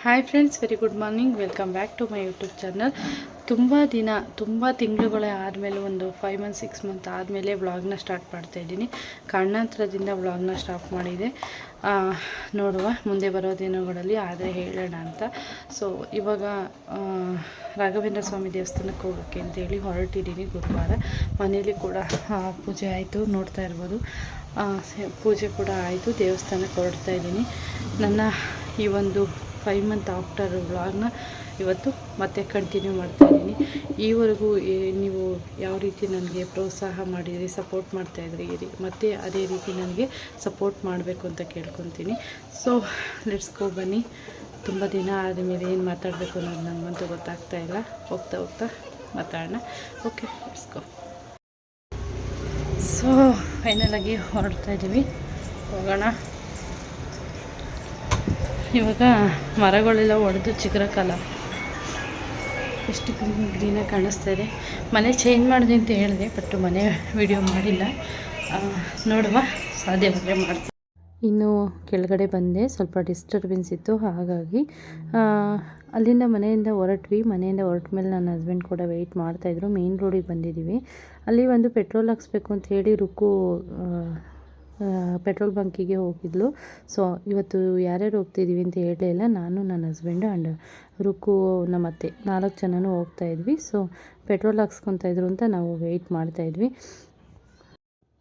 hi friends very good morning welcome back to my YouTube channel ತುಂಬ ದಿನ, ತುಂಬ ತಿಂಗಳುಗಳೇ ಆದಮೇಲೆ ಒಂದು ಫೈವ್ ಮಂತ್ ಸಿಕ್ಸ್ ಮಂತ್ ಆದಮೇಲೆ ವ್ಲಾಗ್ನ ಸ್ಟಾರ್ಟ್ ಮಾಡ್ತಾಯಿದ್ದೀನಿ ಕಾರಣಾಂತರದಿಂದ ವ್ಲಾಗ್ನ ಸ್ಟಾಪ್ ಮಾಡಿದೆ. ನೋಡುವ, ಮುಂದೆ ಬರೋ ದಿನಗಳಲ್ಲಿ, ಆದರೆ ಹೇಳೋಣ ಅಂತ. ಸೊ ಇವಾಗ ರಾಘವೇಂದ್ರ ಸ್ವಾಮಿ ದೇವಸ್ಥಾನಕ್ಕೆ ಹೋಗೋಕ್ಕೆ ಅಂತೇಳಿ ಹೊರಟಿದ್ದೀನಿ ಗುರುವಾರ. ಮನೇಲಿ ಕೂಡ ಪೂಜೆ ಆಯಿತು, ನೋಡ್ತಾ ಇರ್ಬೋದು. ಪೂಜೆ ಕೂಡ ಆಯಿತು, ದೇವಸ್ಥಾನಕ್ಕೆ ಹೊರಡ್ತಾ ಇದ್ದೀನಿ. ನನ್ನ ಈ ಒಂದು ಫೈವ್ ಮಂತ್ ಆಫ್ಟರ್ ವ್ಲಾಗ್ನ ಇವತ್ತು ಮತ್ತೆ ಕಂಟಿನ್ಯೂ ಮಾಡ್ತಾ ಇದ್ದೀನಿ. ಈವರೆಗೂ ನೀವು ಯಾವ ರೀತಿ ನನಗೆ ಪ್ರೋತ್ಸಾಹ ಮಾಡಿದಿರಿ ಸಪೋರ್ಟ್ ಮಾಡ್ತಾಯಿದ್ರಿ ಈ ರೀ- ಮತ್ತು ಅದೇ ರೀತಿ ನನಗೆ ಸಪೋರ್ಟ್ ಮಾಡಬೇಕು ಅಂತ ಕೇಳ್ಕೊತೀನಿ. ಸೊ ಲೆಟ್ಸ್ ಗೋ ಬನ್ನಿ. ತುಂಬ ದಿನ ಆದಮೇಲೆ ಏನು ಮಾತಾಡಬೇಕು ಅನ್ನೋದು ನನಗಂತೂ ಗೊತ್ತಾಗ್ತಾ ಇಲ್ಲ. ಹೋಗ್ತಾ ಹೋಗ್ತಾ ಮಾತಾಡೋಣ. ಓಕೆ ಲೆಟ್ಸ್ ಗೋ ಸೊ ಫೈನಲಾಗಿ ಹೊರಡ್ತಾ ಇದ್ದೀವಿ. ಹೋಗೋಣ. ಇವಾಗ ಮರಗಳೆಲ್ಲ ಒಡೆದು ಚಿಗುರಕ್ಕಲ್ಲ ಎಷ್ಟು ಗ್ರೀನಾಗಿ ಕಾಣಿಸ್ತಾ ಇದೆ. ಮನೆ ಚೇಂಜ್ ಮಾಡಿದೆ ಅಂತ ಹೇಳಿದೆ ಬಟ್ ಮನೆ ವಿಡಿಯೋ ಮಾಡಿಲ್ಲ. ನೋಡುವ, ಸಾಧ್ಯ ಬಂದರೆ ಮಾಡ್ತೀನಿ. ಇನ್ನು ಕೆಳಗಡೆ ಬಂದೆ, ಸ್ವಲ್ಪ ಡಿಸ್ಟರ್ಬೆನ್ಸ್ ಇತ್ತು, ಹಾಗಾಗಿ ಅಲ್ಲಿಂದ ಮನೆಯಿಂದ ಹೊರಟ್ವಿ. ಮನೆಯಿಂದ ಹೊರಟ ಮೇಲೆ ನನ್ನ ಹಸ್ಬೆಂಡ್ ಕೂಡ ವೆಯ್ಟ್ ಮಾಡ್ತಾಯಿದ್ರು ಮೇನ್ ರೋಡಿಗೆ ಬಂದಿದ್ದೀವಿ. ಅಲ್ಲಿ ಒಂದು ಪೆಟ್ರೋಲ್ ಹಾಕ್ಸ್ಬೇಕು ಅಂತ ಹೇಳಿ, ರುಕ್ಕು ಪೆಟ್ರೋಲ್ ಬಂಕಿಗೆ ಹೋಗಿದ್ಲು. ಸೊ ಇವತ್ತು ಯಾರ್ಯಾರು ಹೋಗ್ತಿದ್ದೀವಿ ಅಂತ ಹೇಳಲಿಲ್ಲ ನಾನು, ನನ್ನ ಹಸ್ಬೆಂಡು ಆ್ಯಂಡ್ ರುಕ್ಕು ನಮ್ಮ ಅತ್ತೆ ನಾಲ್ಕು ಜನನೂ ಹೋಗ್ತಾ ಇದ್ವಿ. ಸೊ ಪೆಟ್ರೋಲ್ ಹಾಕ್ಸ್ಕೊತಾ ಇದ್ರು ಅಂತ ನಾವು ವೆಯ್ಟ್ ಮಾಡ್ತಾಯಿದ್ವಿ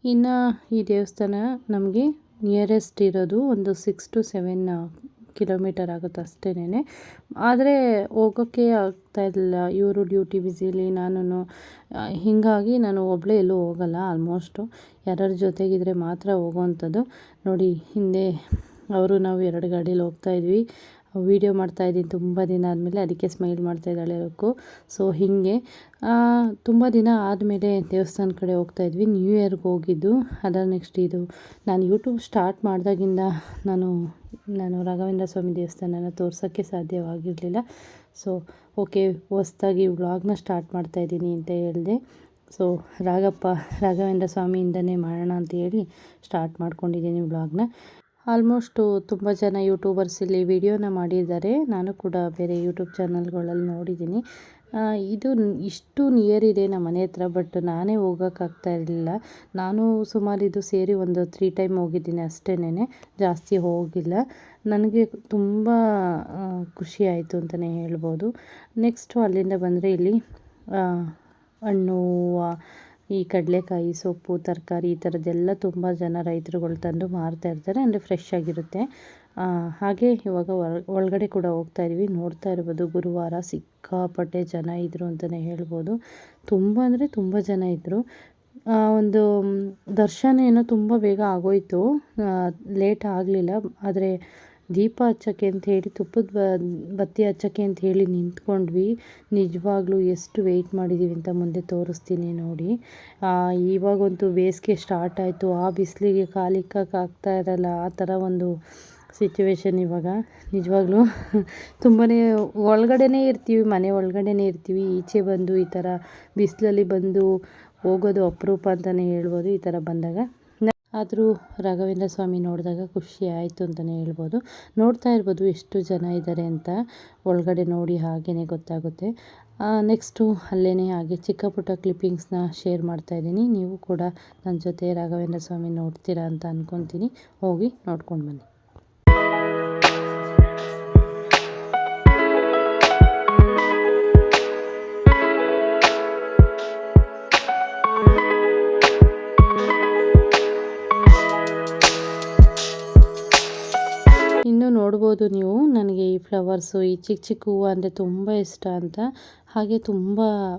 ಇನ್ನು ಈ ದೇವಸ್ಥಾನ ನಮಗೆ ನಿಯರೆಸ್ಟ್ ಇರೋದು ಒಂದು ಸಿಕ್ಸ್ ಟು ಸೆವೆನ್ ಕಿಲೋಮೀಟರ್ ಆಗುತ್ತೆ ಅಷ್ಟೇನೆ ಆದರೆ ಹೋಗೋಕ್ಕೆ ಆಗ್ತಾ ಇರಲಿಲ್ಲ. ಇವರು ಡ್ಯೂಟಿ ಬ್ಯುಸಿಲಿ ನಾನು ಹೀಗಾಗಿ ನಾನು ಒಬ್ಬಳೇ ಎಲ್ಲೂ ಹೋಗಲ್ಲ, ಆಲ್ಮೋಸ್ಟು. ಯಾರ್ಯಾರ ಜೊತೆಗಿದ್ರೆ ಮಾತ್ರ ಹೋಗೋವಂಥದ್ದು ನೋಡಿ, ಹಿಂದೆ ಅವರು ನಾವು ಎರಡು ಗಾಡೀಲಿ ಹೋಗ್ತಾ ಇದ್ವಿ. ವೀಡಿಯೋ ಮಾಡ್ತಾ ಇದ್ದೀನಿ ತುಂಬ ದಿನ ಆದಮೇಲೆ ಅದಕ್ಕೆ ಸ್ಮೈಲ್ ಮಾಡ್ತಾ ಇದ್ದಾಳೆ ರುಕ್ಕು. ಸೊ ಹೀಗೆ ತುಂಬ ದಿನ ಆದಮೇಲೆ ದೇವಸ್ಥಾನ ಕಡೆ ಹೋಗ್ತಾ ಇದ್ವಿ. ನ್ಯೂ ಇಯರ್ಗೆ ಹೋಗಿದ್ದು. ಅದರ ನೆಕ್ಸ್ಟ್ ಇದು. ನಾನು ಯೂಟ್ಯೂಬ್ ಸ್ಟಾರ್ಟ್ ಮಾಡಿದಾಗಿಂದ ನಾನು ನಾನು ರಾಘವೇಂದ್ರ ಸ್ವಾಮಿ ದೇವಸ್ಥಾನನ ತೋರ್ಸೋಕ್ಕೆ ಸಾಧ್ಯವಾಗಿರಲಿಲ್ಲ. ಸೊ ಓಕೆ ಹೊಸ್ದಾಗಿ ವ್ಲಾಗ್ನ ಸ್ಟಾರ್ಟ್ ಮಾಡ್ತಾ ಇದ್ದೀನಿ ಅಂತ ಹೇಳಿದೆ. ಸೊ ರಾಘಪ್ಪ ರಾಘವೇಂದ್ರ ಸ್ವಾಮಿಯಿಂದನೇ ಮಾಡೋಣ ಅಂತ ಹೇಳಿ ಸ್ಟಾರ್ಟ್ ಮಾಡ್ಕೊಂಡಿದ್ದೀನಿ ವ್ಲಾಗ್ನ ಆಲ್ಮೋಸ್ಟು ತುಂಬ ಜನ ಯೂಟ್ಯೂಬರ್ಸ್ ಇಲ್ಲಿ ವಿಡಿಯೋನ ಮಾಡಿದ್ದಾರೆ. ನಾನು ಕೂಡ ಬೇರೆ ಯೂಟ್ಯೂಬ್ ಚಾನಲ್ಗಳಲ್ಲಿ ನೋಡಿದ್ದೀನಿ. ಇದು ಇಷ್ಟು ನಿಯರ್ ಇದೆ ನಮ್ಮ ಮನೆ ಹತ್ರ, ಬಟ್ ನಾನೇ ಹೋಗೋಕ್ಕಾಗ್ತಾ ಇರಲಿಲ್ಲ. ನಾನು ಸುಮಾರು ಇದು ಸೇರಿ ಒಂದು ತ್ರೀ ಟೈಮ್ ಹೋಗಿದ್ದೀನಿ ಅಷ್ಟೇನೆ ಜಾಸ್ತಿ ಹೋಗಿಲ್ಲ. ನನಗೆ ತುಂಬ ಖುಷಿ ಆಯಿತು ಅಂತಲೇ ಹೇಳ್ಬೋದು. ನೆಕ್ಸ್ಟು ಅಲ್ಲಿಂದ ಬಂದರೆ ಇಲ್ಲಿ ಹಣ್ಣು ಈ ಕಡಲೆಕಾಯಿ, ಸೊಪ್ಪು, ತರಕಾರಿ ಈ ಥರದ್ದೆಲ್ಲ ತುಂಬ ಜನ ರೈತರುಗಳು ತಂದು ಮಾರ್ತಾ ಇರ್ತಾರೆ. ಅಂದರೆ ಫ್ರೆಶ್ ಆಗಿರುತ್ತೆ. ಹಾಗೆ ಇವಾಗ ಒಳ, ಒಳಗಡೆ ಕೂಡ ಹೋಗ್ತಾ ಇದೀವಿ ನೋಡ್ತಾ ಇರ್ಬೋದು, ಗುರುವಾರ ಸಿಕ್ಕಾಪಟ್ಟೆ ಜನ ಇದ್ದರು ಅಂತಲೇ ಹೇಳ್ಬೋದು. ತುಂಬ ಅಂದರೆ ತುಂಬ ಜನ ಇದ್ದರು ಒಂದು ದರ್ಶನ ಏನೋ ತುಂಬ ಬೇಗ ಆಗೋಯಿತು. ಲೇಟ್ ಆಗಲಿಲ್ಲ. ಆದರೆ ದೀಪ ಹಚ್ಚೋಕ್ಕೆ ಅಂತ ಹೇಳಿ, ತುಪ್ಪದ ಬತ್ತಿ ಹಚ್ಚೋಕ್ಕೆ ಅಂತ ಹೇಳಿ ನಿಂತ್ಕೊಂಡ್ವಿ. ನಿಜವಾಗ್ಲೂ ಎಷ್ಟು ವೆಯ್ಟ್ ಮಾಡಿದ್ದೀವಿ ಅಂತ ಮುಂದೆ ತೋರಿಸ್ತೀನಿ ನೋಡಿ. ಇವಾಗಂತೂ ಬೇಸಿಗೆ ಸ್ಟಾರ್ಟ್ ಆಯಿತು. ಆ ಬಿಸಿಲಿಗೆ ಕಾಲಿಕ್ಕಾಗ್ತಾ ಇರಲ್ಲ. ಆ ಥರ ಒಂದು ಸಿಚುವೇಶನ್ ಇವಾಗ. ನಿಜವಾಗ್ಲೂ ತುಂಬಾ ಒಳಗಡೆನೇ ಇರ್ತೀವಿ, ಮನೆ ಒಳಗಡೆನೇ ಇರ್ತೀವಿ. ಈಚೆ ಬಂದು ಈ ಥರ ಬಿಸಿಲಲ್ಲಿ ಬಂದು ಹೋಗೋದು ಅಪರೂಪ ಅಂತಲೇ ಹೇಳ್ಬೋದು ಈ ಥರ ಬಂದಾಗ. ಆದರೂ ರಾಘವೇಂದ್ರ ಸ್ವಾಮಿ ನೋಡಿದಾಗ ಖುಷಿ ಆಯಿತು ಅಂತಲೇ ಹೇಳ್ಬೋದು. ನೋಡ್ತಾ ಇರ್ಬೋದು ಎಷ್ಟು ಜನ ಇದ್ದಾರೆ ಅಂತ ಒಳಗಡೆ ನೋಡಿ ಹಾಗೆಯೇ ಗೊತ್ತಾಗುತ್ತೆ. ನೆಕ್ಸ್ಟು ಅಲ್ಲೇ ಹಾಗೆ ಚಿಕ್ಕ ಪುಟ್ಟ ಕ್ಲಿಪ್ಪಿಂಗ್ಸ್ನ ಶೇರ್ ಮಾಡ್ತಾ ಇದ್ದೀನಿ. ನೀವು ಕೂಡ ನನ್ನ ಜೊತೆ ರಾಘವೇಂದ್ರ ಸ್ವಾಮಿ ನೋಡ್ತೀರಾ ಅಂತ ಅಂದ್ಕೊತೀನಿ ಹೋಗಿ ನೋಡ್ಕೊಂಡು ಬನ್ನಿ. ನೋಡ್ಬೋದು ನೀವು. ನನಗೆ ಈ ಫ್ಲವರ್ಸು ಈ ಚಿಕ್ಕ ಚಿಕ್ಕ ಹೂವು ಅಂದರೆ ತುಂಬ ಇಷ್ಟ ಅಂತ. ಹಾಗೆ ತುಂಬ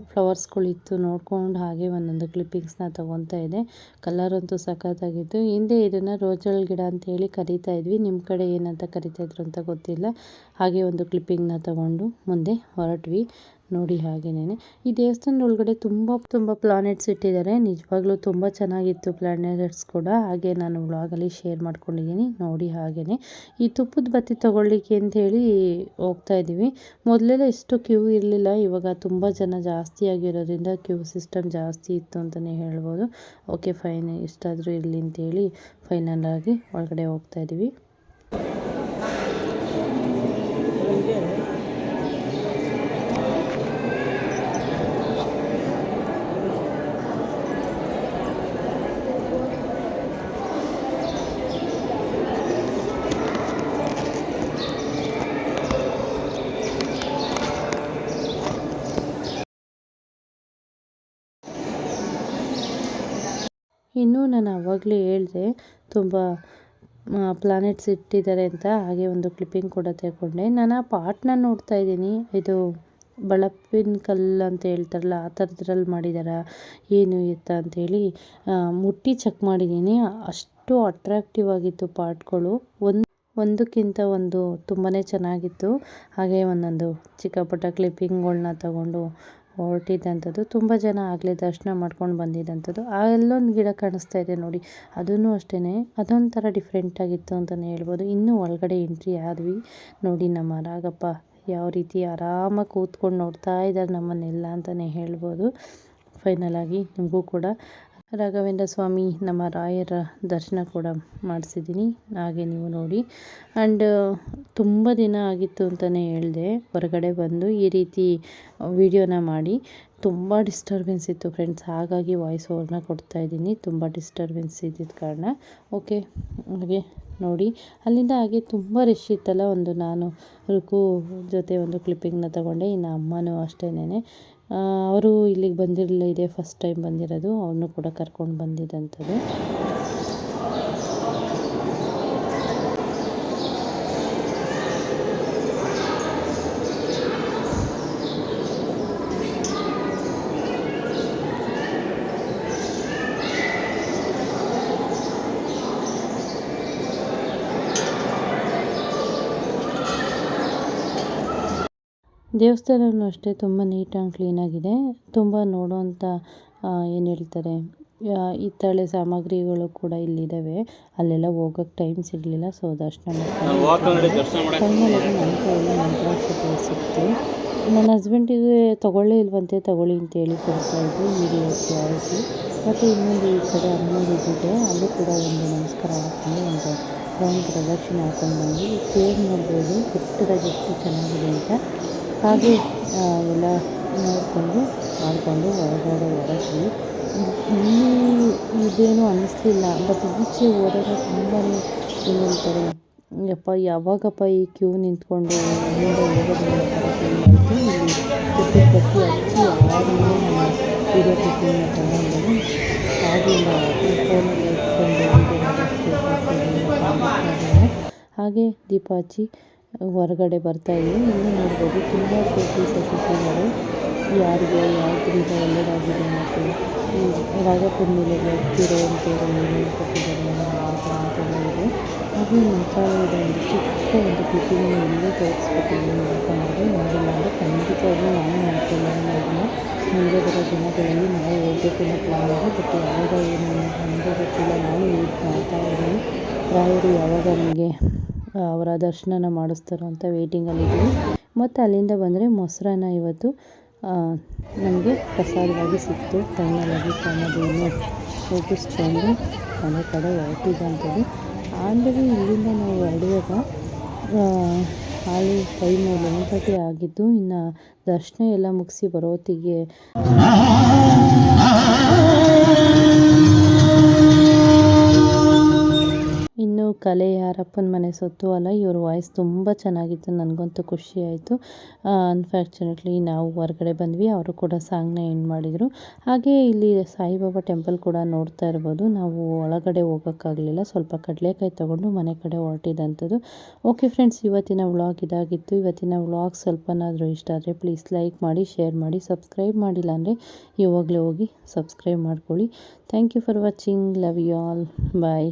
ಫ್ಲವರ್ಸ್ಗಳಿತ್ತು. ನೋಡ್ಕೊಂಡು ಹಾಗೆ ಒಂದೊಂದು ಕ್ಲಿಪ್ಪಿಂಗ್ಸ್ನ ತೊಗೊತಾ ಇದ್ದೆ. ಕಲರ್ ಅಂತೂ ಸಖತ್ತಾಗಿತ್ತು. ಹಿಂದೆ ಇದನ್ನು ರೋಜಲ್ ಗಿಡ ಅಂತ ಹೇಳಿ ಕರಿತಾ ಇದ್ವಿ. ನಿಮ್ಮ ಕಡೆ ಏನಂತ ಕರಿತಾ ಇದ್ರು ಅಂತ ಗೊತ್ತಿಲ್ಲ. ಹಾಗೆ ಒಂದು ಕ್ಲಿಪ್ಪಿಂಗ್ನ ತಗೊಂಡು ಮುಂದೆ ಹೊರಟ್ವಿ. ನೋಡಿ ಹಾಗೇನೇ ಈ ದೇವಸ್ಥಾನದ ಒಳಗಡೆ ತುಂಬ ತುಂಬ ಪ್ಲಾನೆಟ್ಸ್ ಇಟ್ಟಿದ್ದಾರೆ. ನಿಜವಾಗ್ಲೂ ತುಂಬ ಚೆನ್ನಾಗಿತ್ತು ಪ್ಲಾನೆಟ್ಸ್ ಕೂಡ. ಹಾಗೆ ನಾನು ವ್ಲಾಗಲ್ಲಿ ಶೇರ್ ಮಾಡ್ಕೊಂಡಿದ್ದೀನಿ. ನೋಡಿ ಹಾಗೇನೆ. ಈ ತುಪ್ಪದ ಬತ್ತಿ ತೊಗೊಳ್ಳಿಕ್ಕೆ ಅಂತ ಹೇಳಿ ಹೋಗ್ತಾ ಇದ್ದೀವಿ. ಮೊದಲೆಲ್ಲ ಇಷ್ಟು ಕ್ಯೂ ಇರಲಿಲ್ಲ. ಇವಾಗ ತುಂಬ ಜನ ಜಾಸ್ತಿ ಆಗಿರೋದ್ರಿಂದ ಕ್ಯೂ ಸಿಸ್ಟಮ್ ಜಾಸ್ತಿ ಇತ್ತು ಅಂತಲೇ ಹೇಳ್ಬೋದು. ಓಕೆ ಫೈನ್ ಇಷ್ಟಾದರೂ ಇರಲಿ ಅಂತೇಳಿ ಫೈನಲ್ ಆಗಿ ಒಳಗಡೆ ಹೋಗ್ತಾ ಇದ್ದೀವಿ ಇನ್ನೂ ನಾನು ಆವಾಗಲೇ ಹೇಳಿದೆ, ತುಂಬ ಪ್ಲಾನೆಟ್ಸ್ ಇಟ್ಟಿದ್ದಾರೆ ಅಂತ ಹಾಗೆ ಒಂದು ಕ್ಲಿಪ್ಪಿಂಗ್ ಕೂಡ ತೆಗೊಂಡೆ ನಾನು ಆ ಪಾಟ್ನ ನೋಡ್ತಾ ಇದ್ದೀನಿ. ಇದು ಬಳಪಿನ ಕಲ್ಲು ಅಂತ ಹೇಳ್ತಾರಲ್ಲ, ಆ ಥರದ್ರಲ್ಲಿ ಮಾಡಿದಾರ. ಏನು ಎತ್ತ ಅಂತೇಳಿ ಮುಟ್ಟಿ ಚೆಕ್ ಮಾಡಿದ್ದೀನಿ. ಅಷ್ಟು ಅಟ್ರಾಕ್ಟಿವ್ ಆಗಿತ್ತು ಪಾಟ್ಗಳು. ಒಂದು, ಒಂದಕ್ಕಿಂತ ಒಂದು ತುಂಬಾ ಚೆನ್ನಾಗಿತ್ತು. ಹಾಗೆ ಒಂದೊಂದು ಚಿಕ್ಕ ಪುಟ್ಟ ಕ್ಲಿಪ್ಪಿಂಗ್ಗಳ್ನ ತಗೊಂಡು ಹೊರಟಿದ್ದಂಥದ್ದು. ತುಂಬ ಜನ ಆಗಲೇ ದರ್ಶನ ಮಾಡ್ಕೊಂಡು ಬಂದಿದ್ದಂಥದ್ದು. ಅಲ್ಲೊಂದು ಗಿಡ ಕಾಣಿಸ್ತಾ ಇದೆ ನೋಡಿ. ಅದೂ ಅಷ್ಟೇ ಅದೊಂಥರ ಡಿಫ್ರೆಂಟಾಗಿತ್ತು ಅಂತಲೇ ಹೇಳ್ಬೋದು. ಇನ್ನೂ ಒಳಗಡೆ ಎಂಟ್ರಿ ಆದ್ವಿ. ನೋಡಿ ನಮ್ಮ ರಾಗಪ್ಪ ಯಾವ ರೀತಿ ಆರಾಮಾಗಿ ಕೂತ್ಕೊಂಡು ನೋಡ್ತಾ ಇದ್ದಾರೆ ನಮ್ಮನ್ನೆಲ್ಲ ಅಂತಲೇ ಹೇಳ್ಬೋದು. ಫೈನಲ್ ಆಗಿ ನಿಮಗೂ ಕೂಡ. ರಾಘವೇಂದ್ರ ಸ್ವಾಮಿ, ನಮ್ಮ ರಾಯರ ದರ್ಶನ ಕೂಡ ಮಾಡಿಸಿದ್ದೀನಿ. ಹಾಗೆ ನೀವು ನೋಡಿ. ಆ್ಯಂಡ್ ತುಂಬ ದಿನ ಆಗಿತ್ತು ಅಂತಲೇ ಹೇಳಿದೆ, ಹೊರಗಡೆ ಬಂದು ಈ ರೀತಿ ವಿಡಿಯೋನ ಮಾಡಿ. ತುಂಬ ಡಿಸ್ಟರ್ಬೆನ್ಸ್ ಇತ್ತು ಫ್ರೆಂಡ್ಸ್, ಹಾಗಾಗಿ ವಾಯ್ಸ್ ಓವರ್ನ ಕೊಡ್ತಾಯಿದ್ದೀನಿ ತುಂಬ ಡಿಸ್ಟರ್ಬೆನ್ಸ್ ಇದ್ದಿದ್ದ ಕಾರಣ. ಓಕೆ, ಹಾಗೆ ನೋಡಿ. ಅಲ್ಲಿಂದ ಹಾಗೆ ತುಂಬ ರಶ್ ಇತ್ತಲ್ಲ, ಒಂದು ನಾನು, ರುಕು ಜೊತೆ ಒಂದು ಕ್ಲಿಪ್ಪಿಂಗ್ನ ತಗೊಂಡೆ. ಇನ್ನು ಅಮ್ಮನೂ ಅಷ್ಟೇನೆ ಅವರು ಇಲ್ಲಿಗೆ ಬಂದಿರಲಿಲ್ಲ ಇದೇ ಫಸ್ಟ್ ಟೈಮ್ ಬಂದಿರೋದು. ಅವ್ರನ್ನೂ ಕೂಡ ಕರ್ಕೊಂಡು ಬಂದಿದ್ದಂಥದ್ದು. ದೇವಸ್ಥಾನವೂ ಅಷ್ಟೇ ತುಂಬ ನೀಟ್ ಆ್ಯಂಡ್ ಕ್ಲೀನಾಗಿದೆ ತುಂಬ ನೋಡುವಂಥ ಏನು ಹೇಳ್ತಾರೆ ಹಿತ್ತಾಳೆ ಸಾಮಗ್ರಿಗಳು ಕೂಡ ಇಲ್ಲಿದ್ದಾವೆ. ಅಲ್ಲೆಲ್ಲ ಹೋಗೋಕ್ಕೆ ಟೈಮ್ ಸಿಗಲಿಲ್ಲ ಸೊ ದರ್ಶನ ಫೈನಲಾಗಿ ನನ್ನ ಸಿಕ್ತು. ಹಸ್ಬೆಂಡಿಗೆ ತೊಗೊಳ್ಳೇ ಇಲ್ವಂತೆ ತಗೊಳ್ಳಿ ಅಂತೇಳಿ ಕೊಡ್ತಾಯಿದ್ದು ವಿಡಿಯೋ ಆಯಿತು ಮತ್ತು ಇನ್ನೊಂದು ಈ ಕಡೆ ಅಮ್ಮನೂರು ಇದ್ದಿದೆ ಅಲ್ಲೂ ಕೂಡ ಒಂದು ನಮಸ್ಕಾರ ಹಾಕ್ಕೊಂಡು ಒಂದು ರೌಂಡ್ ಪ್ರದಕ್ಷಿಣೆ ಹಾಕೊಂಡು ಬಂದು ಕೇಳಿ ನೋಡ್ಬೋದು ಕೆಟ್ಟದಾಗಿ ಎಷ್ಟು ಚೆನ್ನಾಗಿದೆ ಅಂತ. ಹಾಗೆ ಎಲ್ಲ ನೋಡಿಕೊಂಡು, ಮಾಡಿಕೊಂಡು, ಹೊರಗಡೆ ಹೊರಟ್ವಿ. ಇಲ್ಲಿ ಇದೇನು ಅನ್ನಿಸ್ಲಿಲ್ಲ. ಬಟ್ ಈಚೆ ಹೋದಾಗ ತುಂಬಾ ಏನು ಹೇಳ್ತಾರೆ ಯಪ್ಪ, ಯಾವಾಗಪ್ಪ ಈ ಕ್ಯೂ ನಿಂತ್ಕೊಂಡು ಮುಂದೆ ಹೋಗೋದು ಇಲ್ಲಿ ಕಟ್ಟಿ ಹಚ್ಚಿ ಆದಮೇಲೆ ನಾನು ವೀಡಿಯೋ ಕ್ಲಿಪ್ಪಿಂಗ್ನ ತಗೊಂಡು ಆಗಿಂದ ಫೋನಲ್ಲಿ ಇಟ್ಕೊಂಡು ಹಾಗೆ ದೀಪ ಹಚ್ಚಿ ಹೊರಗಡೆ ಬರ್ತಾಯಿದ್ದೀವಿ ಇಲ್ಲಿ ನೋಡ್ಬೋದು. ತುಂಬ ಶೋಪೀಸ್ ಸಸಿಗಳು ಯಾರಿಗೆ ಯಾವುದರಿಂದ ಒಳ್ಳೆಯದಾಗಿದೆ ಮತ್ತು ಈ ರಾಗಪ್ಪನ ಮೇಲೆ ಹೋಗ್ತಿರೋವಂಥವ್ರು ಏನೇನು ಕೊಟ್ಟಿದ್ದಾರೆ ಅಂತ ಇದೆ ಹಾಗೆ ಮಂತ್ರಾಲಯದ ಒಂದು ಚಿಕ್ಕ ಒಂದು ಕೃತಿಯನ್ನು ಇಲ್ಲೇ ತೋರಿಸ್ಬಿಟ್ಟಿದ್ದೀನಿ ಅಂತ ಮಾಡಿ ನೋಡಿಲ್ಲ ಅಂದರೆ ಖಂಡಿತವಾಗ್ಲೂ ನಾನು ಮಾಡ್ಕೊಳ್ಳೋಣ ಮುಂದೆ ಬರೋ ದಿನಗಳಲ್ಲಿ ನಾವು ಹೋಗಬೇಕು ಅನ್ನೋ ಇದೆ ಬಟ್ ಯಾವಾಗ ಏನು ನಮಗೆ ಗೊತ್ತಿಲ್ಲ ನಾವು ಯೂಸ್ ಮಾಡ್ತಾ ಇದ್ದೀವಿ ರಾಯರು ಯಾವಾಗ ನಮಗೆ ಅವರ ದರ್ಶನನ ಮಾಡಿಸ್ತಾರೋ ಅಂತ ವೇಟಿಂಗಲ್ಲಿದ್ದೀವಿ ಮತ್ತು ಅಲ್ಲಿಂದ ಬಂದರೆ ಮೊಸರನ್ನ ಇವತ್ತು ನಮಗೆ ಪ್ರಸಾದವಾಗಿ ಸಿಕ್ತು. ಫೈನಲಾಗಿ ಕಾಮಧೇನು ಮುಗಿಸ್ಕೊಂಡು ಮನೆ ಕಡೆ ಹೊರಟಿದ್ದಂಥದ್ದು ಆಮೇಲೆ ಇಲ್ಲಿಂದ ನಾವು ಹೊರಡುವಾಗ ಹಾಲು ಕೈ ಲೆವೆನ್ ತರ್ಟಿ ಆಗಿದ್ದು ಇನ್ನು ದರ್ಶನ ಎಲ್ಲ ಮುಗಿಸಿ ಬರೋತ್ತಿಗೆ. ಕಲೆ ಯಾರಪ್ಪನ ಮನೆ ಸೊತ್ತು ಅಲ್ಲ, ಇವ್ರ ವಾಯ್ಸ್ ತುಂಬ ಚೆನ್ನಾಗಿತ್ತು, ನನಗಂತೂ ಖುಷಿ ಆಯಿತು. ಅನ್ಫಾರ್ಚುನೇಟ್ಲಿ ನಾವು ಹೊರಗಡೆ ಬಂದ್ವಿ, ಅವರು ಕೂಡ ಸಾಂಗ್ನ ಎಂಡ್ ಮಾಡಿದರು. ಹಾಗೆ ಇಲ್ಲಿ ಸಾಯಿಬಾಬಾ ಟೆಂಪಲ್ ಕೂಡ ನೋಡ್ತಾ ಇರ್ಬೋದು. ನಾವು ಒಳಗಡೆ ಹೋಗೋಕ್ಕಾಗಲಿಲ್ಲ, ಸ್ವಲ್ಪ ಕಡಲೆಕಾಯಿ ತೊಗೊಂಡು ಮನೆ ಕಡೆ ಹೊರಟಿದ್ದಂಥದ್ದು ಓಕೆ ಫ್ರೆಂಡ್ಸ್ ಇವತ್ತಿನ ವ್ಲಾಗ್ ಇದಾಗಿತ್ತು. ಇವತ್ತಿನ ವ್ಲಾಗ್ ಸ್ವಲ್ಪನಾದರೂ ಇಷ್ಟ ಆದರೆ ಪ್ಲೀಸ್ ಲೈಕ್ ಮಾಡಿ ಶೇರ್ ಮಾಡಿ ಸಬ್ಸ್ಕ್ರೈಬ್ ಮಾಡಿಲ್ಲ ಅಂದರೆ ಇವಾಗಲೇ ಹೋಗಿ ಸಬ್ಸ್ಕ್ರೈಬ್ ಮಾಡ್ಕೊಳ್ಳಿ. Thank you for watching love you all bye